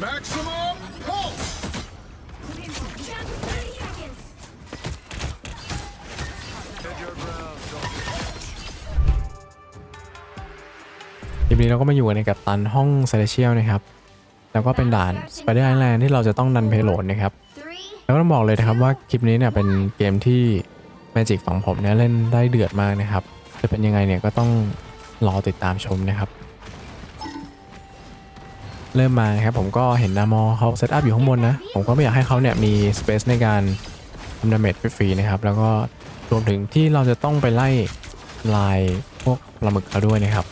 Maximum pulse! Just 30 seconds. คลิปนี้เราก็มาอยู่ในกับตันห้องเซเลเชียลนะครับ แล้วก็เป็นด่าน Spider Island ที่เราจะต้องดันเพโลดนะครับ แล้วก็ต้องบอกเลยนะครับว่าคลิปนี้เนี่ยเป็นเกมที่ Magic ฝั่งผมเนี่ยเล่นได้เดือดมากนะครับ จะเป็นยังไงเนี่ยก็ต้องรอติดตามชมนะครับ เริ่มมาครับผมก็เห็นนามอเขาเซตอัพอยู่ข้างบนนะ ผมก็ไม่อยากให้เขาเนี่ยมีสเปซในการทำดาเมจฟรีๆนะครับ แล้วก็รวมถึงที่เราจะต้องไปไล่ลายพวกปลาหมึกเขาด้วยนะครับ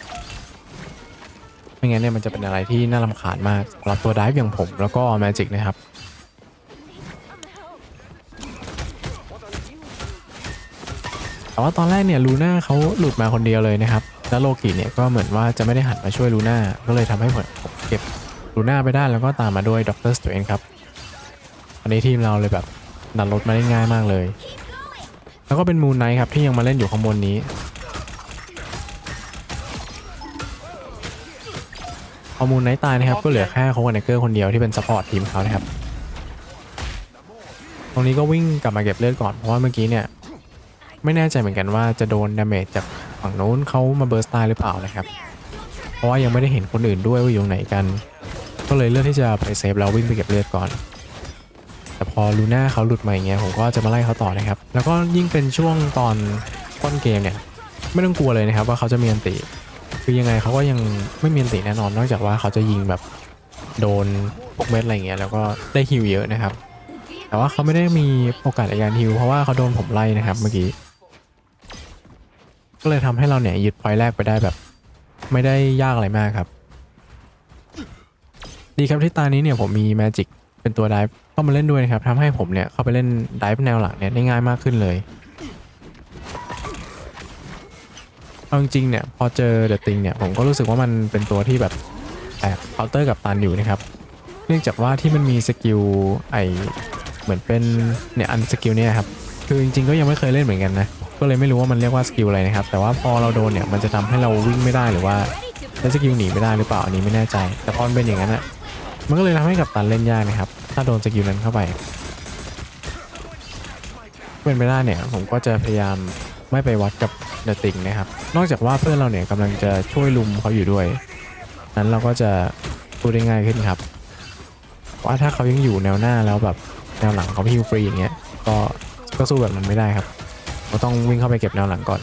ไม่งั้นเนี่ยมันจะเป็นอะไรที่น่ารำคาญมากสำหรับตัวดิฟอย่างผมแล้วก็ Magic นะครับแต่ว่าตอนแรกเนี่ยลูน่าเขาหลุดมาคนเดียวเลยนะครับ แล้วโลกิเนี่ยก็เหมือนว่าจะไม่ได้หันมาช่วยลูน่าก็เลยทำให้ผมเก็บ ลูน่าไปได้แล้วก็ตามมาด้วยด็อกเตอร์สเตรนครับอันนี้ทีมเราเลยแบบดันรถมาได้ง่ายมากเลย แล้วก็เป็นมูนไนท์ครับที่ยังมาเล่นอยู่ข้างบนนี้ พอมูนไนท์ตายนะครับก็เหลือแค่โคกันเนเกอร์คนเดียวที่เป็นซัพพอร์ตทีมเขานะครับ ตรงนี้ก็วิ่งกลับมาเก็บเลือดก่อนเพราะว่าเมื่อกี้เนี่ยไม่แน่ใจเหมือนกันว่าจะโดนดาเมจจากฝั่งนู้นเขามาเบิร์สตายหรือเปล่านะครับ เพราะว่ายังไม่ได้เห็นคนอื่นด้วยว่าอยู่ไหนกัน ก็เลยเลือกที่จะไปเซฟแล้ววิ่งไปเก็บเลือดก่อน แต่พอลูน่าเขาหลุดมาอย่างเงี้ยผมก็จะมาไล่เขาต่อนะครับ แล้วก็ยิ่งเป็นช่วงตอนต้นเกมเนี่ยไม่ต้องกลัวเลยนะครับว่าเขาจะมีอันติ คือยังไงเขาก็ยังไม่มีอันติแน่นอน นอกจากว่าเขาจะยิงแบบโดนพวกเม็ดอะไรเงี้ยแล้วก็ได้ฮิวเยอะนะครับ แต่ว่าเขาไม่ได้มีโอกาสในการฮิวเพราะว่าเขาโดนผมไล่นะครับเมื่อกี้ ก็เลยทำให้เราเนี่ยยึดพอยต์แรกไปได้แบบ ไม่ได้ยากอะไรมากครับ ดีครับที่ตานี้เนี่ยผมมีแมจิกเป็นตัวดิฟเข้ามาเล่นด้วยนะครับทำให้ผมเนี่ยเข้าไปเล่นดิฟแนวหลังเนี่ยได้ง่ายมากขึ้นเลยเอาจริงเนี่ยพอเจอเดอะติงเนี่ยผมก็รู้สึกว่ามันเป็นตัวที่แบบแอบเคาน์เตอร์กับตันอยู่นะครับ เนื่องจากว่าที่มันมีสกิลไอเหมือนเป็นเนี่ยอันสกิลเนี่ยครับคือจริงๆก็ยังไม่เคยเล่นเหมือนกันนะก็เลยไม่รู้ว่ามันเรียกว่าสกิลอะไรนะครับแต่ว่าพอเราโดนเนี่ยมันจะทำให้เราวิ่งไม่ได้หรือว่า Ready to ใช้สกิลหนีไม่ได้หรือเปล่าอันนี้ไม่แน่ใจ แต่พอมเป็นอย่างนั้นอะ มันก็เลยทำให้กับตันเล่นยากนะครับ ถ้าโดนสกิลนั้นเข้าไปเป็นไปได้เนี่ยผมก็จะพยายามไม่ไปวัดกับเดอะติงนะครับ นอกจากว่าเพื่อนเราเนี่ยกำลังจะช่วยลุมเขาอยู่ด้วย นั้นเราก็จะสู้ได้ง่ายขึ้นครับ ว่าถ้าเขายังอยู่แนวหน้าแล้วแบบแนวหลังเขาพิวฟรีอย่างเงี้ย ก็ก็สู้แบบนั้นไม่ได้ครับเราต้องวิ่งเข้าไปเก็บแนวหลังก่อน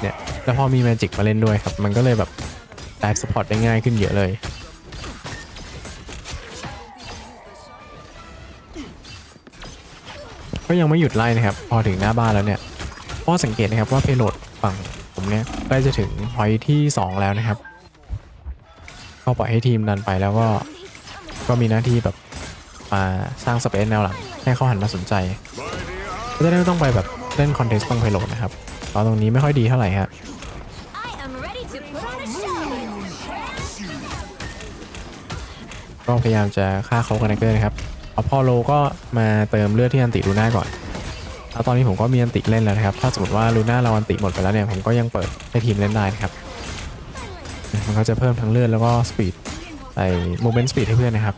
เนี่ย แล้วพอมีแมจิกมาเล่นด้วยครับ มันก็เลยแบบได้สปอร์ตได้ง่ายขึ้นเยอะเลย ยังไม่หยุดไล่นะครับ พอถึงหน้าบ้านแล้วเนี่ยก็สังเกตนะครับว่าเพโลดฝั่งผมเนี่ยใกล้จะถึงพอยที่ 2 แล้วนะครับ ก็ปล่อยให้ทีมดันไปแล้วก็ก็มีหน้าที่แบบมาสร้างสเปซแนวหลังให้เขาหันมาสนใจก็จะได้ไม่ต้องไปแบบเล่นคอนเทสต์ตรงเพโลดนะครับเพราะตรงนี้ไม่ค่อยดีเท่าไหร่ฮะ I am ready to put on a show. ก็พยายามจะฆ่าเขากันเกอร์นะครับ อาพอโลก็มาเติมเลือดที่อันติลูน่าก่อนแล้วตอนนี้ผมก็มีอันติเล่นแล้วนะครับ ถ้าสมมติว่าลูน่าเราอันติหมดไปแล้วเนี่ย ผมก็ยังเปิดให้ทีมเล่นได้นะครับ มันก็จะเพิ่มทั้งเลือดแล้วก็สปีดไอ้โมเมนต์สปีดให้เพื่อนนะครับ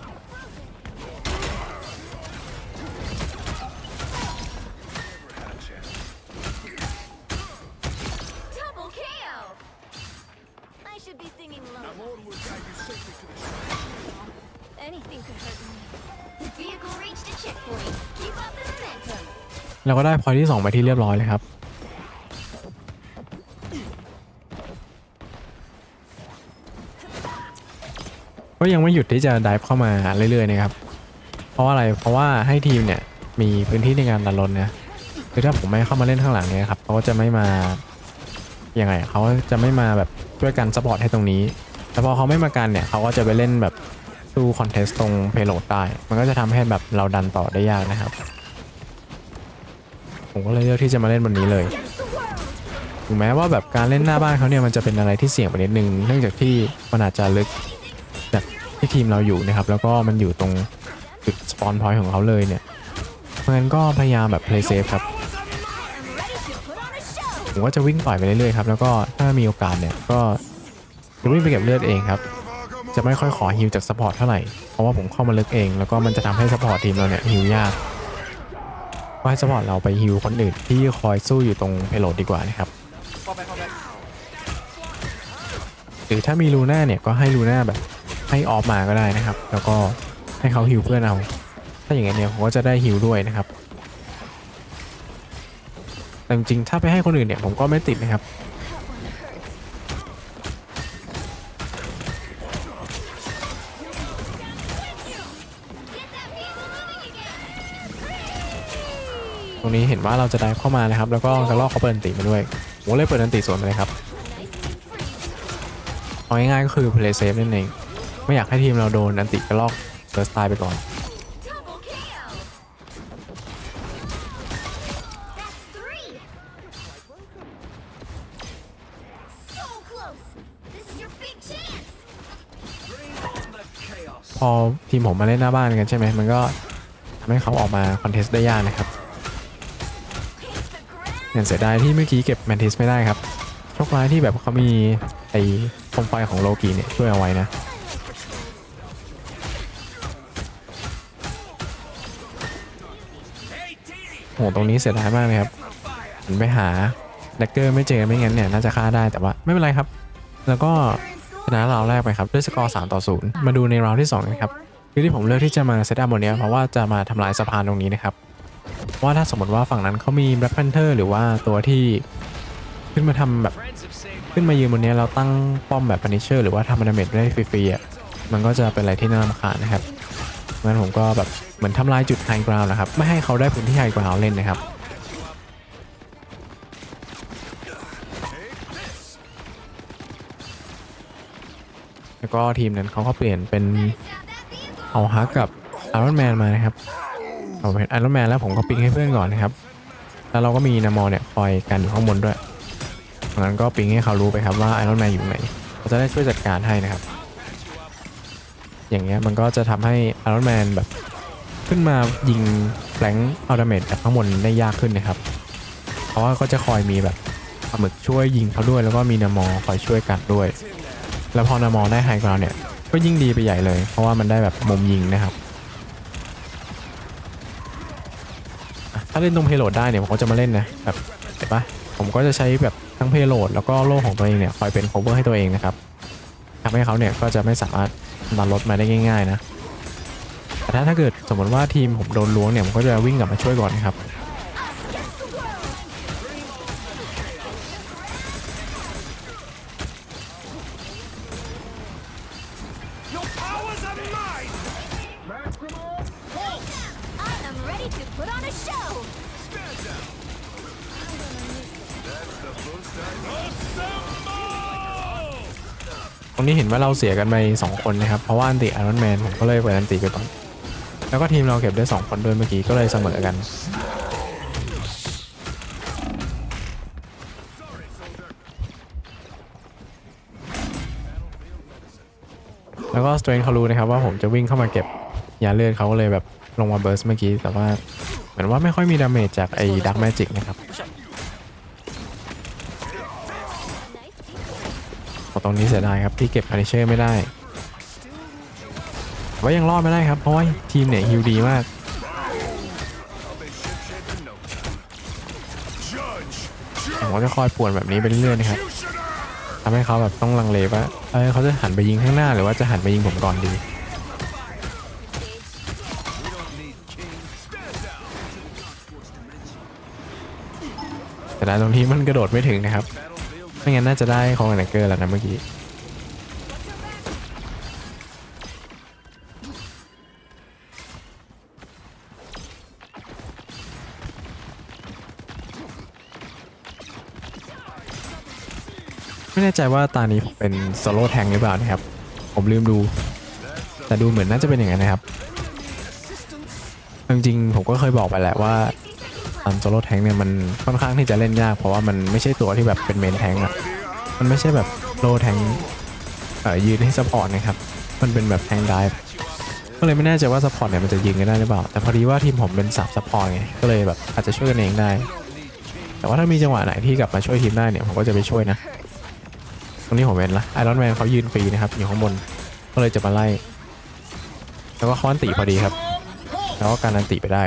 เราก็ได้พอยที่2ไปที่เรียบร้อยเลยครับ ก็ยังไม่หยุดที่จะดิฟเข้ามาเรื่อยๆนะครับ เพราะว่าอะไร เพราะว่าให้ทีมเนี่ยมีพื้นที่ในการดันรนนะคือถ้าผมไม่เข้ามาเล่นข้างหลังเนี่ยครับเขาก็จะไม่มายังไงเขาจะไม่มาแบบช่วยกันซัพพอร์ตให้ตรงนี้ แต่พอเขาไม่มากันเนี่ยเขาก็จะไปเล่นแบบสู้คอนเทสต์ตรงเพโลดได้ มันก็จะทำให้แบบเราดันต่อได้ยากนะครับ ผมก็เลยเลือกที่จะมาเล่นวันนี้เลยถึงแม้ว่าแบบการเล่นหน้าบ้านเขาเนี่ยมันจะเป็นอะไรที่เสี่ยงไปนิดนึงเนื่องจากที่มันอาจจะลึกจากที่ทีมเราอยู่นะครับ แล้วก็มันอยู่ตรงจุดสปอนพอยต์ของเขาเลยเนี่ยเพราะงั้นก็พยายามแบบ play safe ครับผมก็จะวิ่งปล่อยไปเรื่อยๆครับแล้วก็ถ้ามีโอกาสเนี่ยก็จะวิ่งไปเก็บเลือดเองครับจะไม่ค่อยขอฮิลจากซัพพอร์ตเท่าไหร่เพราะว่าผมเข้ามาลึกเองแล้วก็มันจะทำให้ซัพพอร์ตทีมเราเนี่ยฮิลยาก ก็ให้สปอร์ตเราไปฮิวคนอื่นที่คอยสู้อยู่ตรงเพโลดดีกว่านะครับหรือถ้ามีลูน่าเนี่ยก็ให้ลูน่าแบบให้ออฟมาก็ได้นะครับ แล้วก็ให้เขาฮิวเพื่อนเอาถ้าอย่างนั้นเนี่ยผมก็จะได้ฮิวด้วยนะครับแต่จริงๆถ้าไปให้คนอื่นเนี่ยผมก็ไม่ติดนะครับ รงนี้เห็นว่าเราจะได้เข้ามานะครับ แล้วก็กระลอกเขาเปิดอันติมาด้วยผมก็เลยเปิดอันติสวนไปเลยครับเอาง่ายๆก็คือ play safe นั่นเองไม่อยากให้ทีมเราโดนอันติกระลอกเฟิร์สตายไปก่อนพอทีมผมมาเล่นหน้าบ้านกันใช่ไหมมันก็ทำให้เขาออกมาคอนเทสต์ได้ยากนะครับ the ground. อย่างเสียดายที่เมื่อกี้เก็บแมนทิสไม่ได้ครับโชคร้ายที่แบบเขามีไอ้โคมไฟของโลกีเนี่ยช่วยเอาไว้นะโหตรงนี้เสียดายมากเลยครับผมไปหาแดกเกอร์ไม่เจอไม่งั้นเนี่ยน่าจะฆ่าได้แต่ว่าไม่เป็นไรครับ แล้วก็ชนะราวแรกไปครับด้วยสกอร์3ต่อ0มาดูในราวที่2นะครับคือที่ผมเลือกที่จะมาเซตอัพบนเนี้ยเพราะว่าจะมาทำลายสะพานตรงนี้นะครับ ว่าถ้าสมมติว่าฝั่งนั้นเขามี Black Panther หรือว่าตัวที่ขึ้นมาทำแบบขึ้นมายืนบนนี้เราตั้งป้อมแบบ Punisher หรือว่าทำดาเมจได้ฟรีๆอะมันก็จะเป็นอะไรที่น่ารำคาญนะครับงั้นผมก็แบบเหมือนทำลายจุดไฮกราวน์นะครับ ไม่ให้เขาได้พื้นที่ไฮกราวน์เล่นนะครับแล้วก็ทีมนั้นเขาก็เปลี่ยนเป็นเอาฮักกับไอรอนแมนมานะครับ เอาเป็นไอรอนแมนแล้วผมก็ปิงให้เพื่อนก่อนนะครับ แล้วเราก็มีนามอเนี่ยคอยกันอยู่ข้างบนด้วยดังนั้นก็ปิงให้เขารู้ไปครับว่าไอรอนแมนอยู่ไหนเขาจะได้ช่วยจัดการให้นะครับ อย่างเงี้ยมันก็จะทำให้ไอรอนแมนแบบขึ้นมายิงแฟลงอัลดเมจจากข้างบนได้ยากขึ้นนะครับ เพราะว่าก็จะคอยมีแบบปลาหมึกช่วยยิงเขาด้วย แล้วก็มีนามอคอยช่วยกัดด้วย แล้วพอนามอได้ไฮกราวเนี่ยก็ยิ่งดีไปใหญ่เลย เพราะว่ามันได้แบบมุมยิงนะครับ ถ้าเล่นตรงเพโลดได้เนี่ยผมก็จะมาเล่นนะแบบเห็นปะผมก็จะใช้แบบทั้งเพโลดแล้วก็โล่ของตัวเองเนี่ยคอยเป็น cover ให้ตัวเองนะครับทำให้เขาเนี่ยก็จะไม่สามารถดันรถมาได้ง่าย ๆนะแต่ถ้าถ้าเกิดสมมติว่าทีมผมโดนล้วงเนี่ยผมก็จะวิ่งกลับมาช่วยก่อนนะครับ I am ready to put on a show. Assemble! ตรงนี้เห็นว่าเราเสียกันไป2คนนะครับ เพราะว่าอันติไอรอนแมนผมก็เลยเปิดอันติไปก่อน แล้วก็ทีมเราเก็บได้2คนด้วยเมื่อกี้ก็เลยเสมอกัน แล้วก็สเตรนเขารู้นะครับว่าผมจะวิ่งเข้ามาเก็บยาเลือดเขาก็เลยแบบ ลงมาเบิร์สเมื่อกี้ แต่ว่าเหมือนว่าไม่ค่อยมีดาเมจจากไอ้ดักแมจิกนะครับ Nice ตรงนี้เสียดายครับ ที่เก็บพานิเชอร์ไม่ได้แต่ว่ายังรอดไม่ได้ครับ เพราะว่าทีมเนี่ยฮิวดีมาก Judge! ผมก็จะคอยป่วนแบบนี้ไปเรื่อยๆนะครับทำให้เขาแบบต้องลังเลว่าเออเขาจะหันไปยิงข้างหน้าหรือว่าจะหันไปยิงผมก่อนดี แต่ด้านตรงนี้มันกระโดดไม่ถึงนะครับ ไม่งั้นน่าจะได้ของแอนเกอร์แล้วนะเมื่อกี้ไม่แน่ใจว่าตานี้ผมเป็นโซโล่แทงหรือเปล่านะครับ ผมลืมดู แต่ดูเหมือนน่าจะเป็นอย่างนั้นนะครับ จริงๆผมก็เคยบอกไปแหละว่า ตามโซโล่แทงเนี่ยมันค่อนข้างที่จะเล่นยาก เพราะว่ามันไม่ใช่ตัวที่แบบเป็นเมนแทงอะมันไม่ใช่แบบโลแทงเอ่อยืนให้ซัพพอร์ตนะครับมันเป็นแบบแทงได้ก็เลยไม่แน่ใจว่าซัพพอร์ตเนี่ยมันจะยิงกันได้หรือเปล่า แต่พอดีว่าทีมผมเป็นสามซัพพอร์ตไง ก็เลยแบบอาจจะช่วยกันเองได้ แต่ว่าถ้ามีจังหวะไหนที่กลับมาช่วยทีมได้เนี่ยผมก็จะไปช่วยนะ ตรงนี้ผมเห็นละไอรอนแมนเขายืนฟรีนะครับอยู่ข้างบน ก็เลยจะมาไล่ แล้วก็เขาอันติพอดีครับ แล้วก็การันติไปได้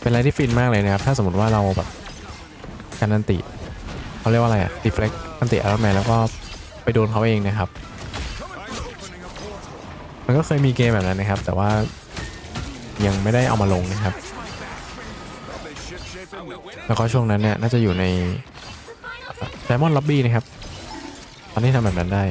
เป็นอะไรที่ฟินมากเลยนะครับ ถ้าสมมติว่าเราแบบการันติเขาเรียกว่าอะไรอะดีเฟล็กอันติอารอนแมนแล้วก็ไปโดนเขาเองนะครับ มันก็เคยมีเกมแบบนั้นนะครับ แต่ว่ายังไม่ได้เอามาลงนะครับ แล้วก็ช่วงนั้นเนี่ยน่าจะอยู่ใน Diamond Lobby นะครับ ตอนที่ทำแบบนั้นได้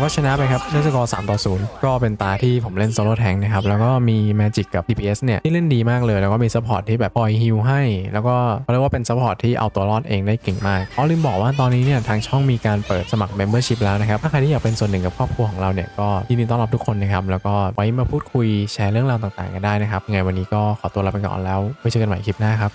ก็ชนะไปครับด้วยสกอร์3ต่อ 0 ก็เป็นตาที่ผมเล่นโซโล่แทงนะครับ แล้วก็มี Magic กับ DPS เนี่ย ที่เล่นดีมากเลย แล้วก็มีซัพพอร์ตที่แบบคอยฮิลให้ แล้วก็เขาเรียกว่าเป็นซัพพอร์ตที่เอาตัวรอดเองได้เก่งมากอ๋อลืมบอกว่าตอนนี้เนี่ยทางช่องมีการเปิดสมัคร Membership แล้วนะครับ ถ้าใครที่อยากเป็นส่วนหนึ่งกับครอบครัวของเราเนี่ยก็ยินดีต้อนรับทุกคนนะครับแล้วก็ไว้มาพูดคุยแชร์เรื่องราวต่างๆกันได้นะครับยังไงวันนี้ก็ขอตัวลาไปก่อนแล้วไว้เจอกันใหม่คลิปหน้าครับ